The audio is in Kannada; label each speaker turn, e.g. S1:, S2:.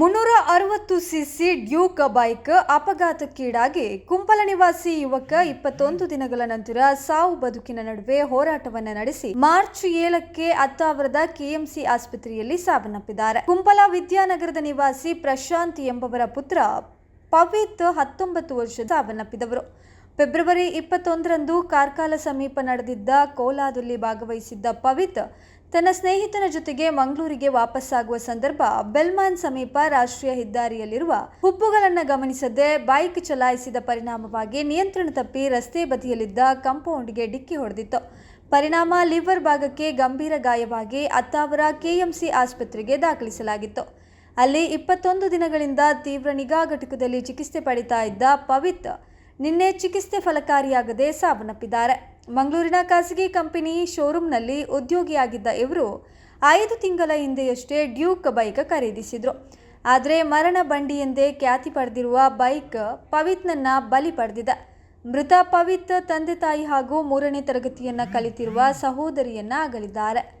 S1: ಮುನ್ನೂರ ಅರವತ್ತು ಸಿಸಿ ಡ್ಯೂಕ್ ಬೈಕ್ ಅಪಘಾತಕ್ಕೀಡಾಗಿ ಕುಂಪಲ ನಿವಾಸಿ ಯುವಕ ಇಪ್ಪತ್ತೊಂದು ದಿನಗಳ ನಂತರ ಸಾವು ಬದುಕಿನ ನಡುವೆ ಹೋರಾಟವನ್ನು ನಡೆಸಿ ಮಾರ್ಚ್ ಏಳಕ್ಕೆ ಅತ್ತಾವರದ ಕೆಎಂಸಿ ಆಸ್ಪತ್ರೆಯಲ್ಲಿ ಸಾವನ್ನಪ್ಪಿದ್ದಾರೆ. ಕುಂಪಲ ವಿದ್ಯಾನಗರದ ನಿವಾಸಿ ಪ್ರಶಾಂತ್ ಎಂಬವರ ಪುತ್ರ ಪವಿತ್ ಹತ್ತೊಂಬತ್ತು ವರ್ಷದ ಸಾವನ್ನಪ್ಪಿದವರು. ಫೆಬ್ರವರಿ ಇಪ್ಪತ್ತೊಂದರಂದು ಕಾರ್ಕಾಲ ಸಮೀಪ ನಡೆದಿದ್ದ ಕೋಲಾದಲ್ಲಿ ಭಾಗವಹಿಸಿದ್ದ ಪವಿತ್ ತನ್ನ ಸ್ನೇಹಿತನ ಜೊತೆಗೆ ಮಂಗಳೂರಿಗೆ ವಾಪಸ್ಸಾಗುವ ಸಂದರ್ಭ ಬೆಲ್ಮಾನ್ ಸಮೀಪ ರಾಷ್ಟ್ರೀಯ ಹೆದ್ದಾರಿಯಲ್ಲಿರುವ ಹುಬ್ಬುಗಳನ್ನು ಗಮನಿಸದೆ ಬೈಕ್ ಚಲಾಯಿಸಿದ ಪರಿಣಾಮವಾಗಿ ನಿಯಂತ್ರಣ ತಪ್ಪಿ ರಸ್ತೆ ಬದಿಯಲ್ಲಿದ್ದ ಕಂಪೌಂಡ್ಗೆ ಡಿಕ್ಕಿ ಹೊಡೆದಿತ್ತು. ಪರಿಣಾಮ ಲಿವರ್ ಭಾಗಕ್ಕೆ ಗಂಭೀರ ಗಾಯವಾಗಿ ಅತ್ತಾವರ ಕೆಎಂಸಿ ಆಸ್ಪತ್ರೆಗೆ ದಾಖಲಿಸಲಾಗಿತ್ತು. ಅಲ್ಲಿ ಇಪ್ಪತ್ತೊಂದು ದಿನಗಳಿಂದ ತೀವ್ರ ನಿಗಾ ಘಟಕದಲ್ಲಿ ಚಿಕಿತ್ಸೆ ಪಡಿತಾ ಇದ್ದ ಪವಿತ್ ನಿನ್ನೆ ಚಿಕಿತ್ಸೆ ಫಲಕಾರಿಯಾಗದೆ ಸಾವನ್ನಪ್ಪಿದ್ದಾರೆ. ಮಂಗಳೂರಿನ ಖಾಸಗಿ ಕಂಪನಿ ಶೋರೂಮ್ನಲ್ಲಿ ಉದ್ಯೋಗಿಯಾಗಿದ್ದ ಇವರು ಐದು ತಿಂಗಳ ಹಿಂದೆಯಷ್ಟೇ ಡ್ಯೂಕ್ ಬೈಕ್ ಖರೀದಿಸಿದರು. ಆದರೆ ಮರಣ ಬಂಡಿ ಎಂದೇ ಖ್ಯಾತಿ ಪಡೆದಿರುವ ಬೈಕ್ ಪವಿತ್ನನ್ನ ಬಲಿ ಪಡೆದಿದೆ. ಮೃತ ಪವಿತ್ ತಂದೆ ತಾಯಿ ಹಾಗೂ ಮೂರನೇ ತರಗತಿಯನ್ನ ಕಲಿತಿರುವ ಸಹೋದರಿಯನ್ನ ಅಗಲಿದ್ದಾರೆ